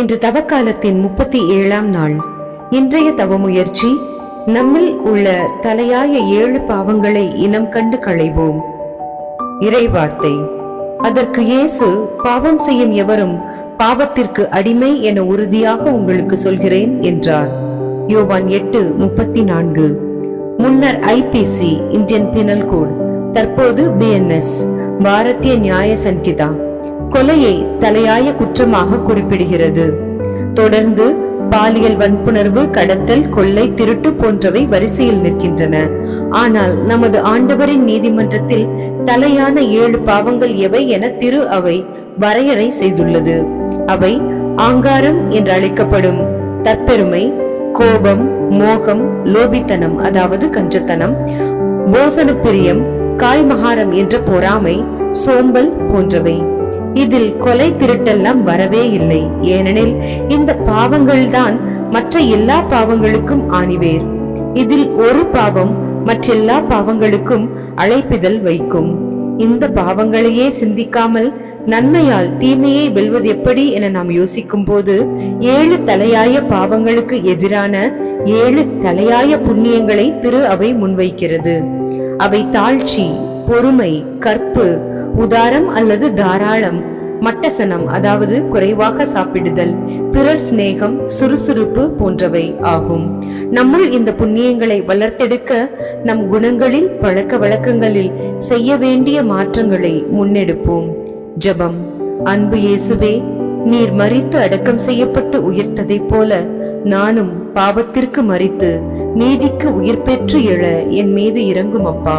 இன்று தவக்காலத்தின் முப்பத்தி ஏழாம் நாள். இன்றைய தவமுயற்சி நம்மில் உள்ள தலையாய ஏழு பாவங்களை இனம் கண்டு களைவோம். இறைவார்த்தை அதற்கு இயேசு பாவம் செய்யும் எவரும் பாவத்திற்கு அடிமை என உறுதியாக உங்களுக்கு சொல்கிறேன் என்றார். யோவான் எட்டு முப்பத்தி நான்கு. முன்னர் ஐபிசி இந்தியன் பினல் கோட் தற்போது பிஎன்எஸ் பாரதிய நியாய சங்கிதா கொலையை தலையாய குற்றமாக குறிப்பிடுகிறது. தொடர்ந்து பாலியல் வன்புணர்வு கடத்தல் கொள்ளை திருட்டு போன்றவை வரிசையில் நிற்கின்றன. ஆனால் நமது ஆண்டவரின் நீதிமன்றத்தில் தலையான ஏழு பாவங்கள் எவை என திரு அவை வரையறை செய்துள்ளது. அவை ஆங்காரம் என்று அழைக்கப்படும். தற்பெருமை கோபம் மோகம் லோபித்தனம் அதாவது கஞ்சத்தனம் போசன பிரியம் காய்மகாரம் என்ற பொறாமை சோம்பல் போன்றவை. இதில் கொலை திருட்டெல்லாம் வரவே இல்லை. ஏனெனில் இந்த பாவங்கள்தான் மற்ற எல்லா பாவங்களுக்கும் ஆணிவேர். இதில் ஒரு பாவம் மற்றெல்லா பாவங்களுக்கும் அழைப்பிதழ் வைக்கும். இந்த பாவங்களையே சிந்திக்காமல் நன்மையால் தீமையை வெல்வது எப்படி என நாம் யோசிக்கும் போது ஏழு தலையாய பாவங்களுக்கு எதிரான ஏழு தலையாய புண்ணியங்களை திரு அவை முன்வைக்கிறது. அவை தாழ்ச்சி பொறுமை கற்பு உதாரம் அல்லது தாராளம் மட்டசனம் அதாவது குறைவாக சாப்பிடுதல் பிறர் சிநேகம் சுறுசுறுப்பு போன்றவை ஆகும். நம்முள் இந்த புண்ணியங்களை வளர்த்தெடுக்க நம் குணங்களில் பழக்க வழக்கங்களில் செய்ய வேண்டிய மாற்றங்களை முன்னெடுப்போம். ஜெபம். அன்பு இயேசுவே நீர் மறித்து அடக்கம் செய்யப்பட்டு உயிர்த்ததைப் போல நானும் பாவத்திற்கு மறித்து நீதிக்கு உயிர் பெற்று எழ என் மீது இறங்கும் அப்பா.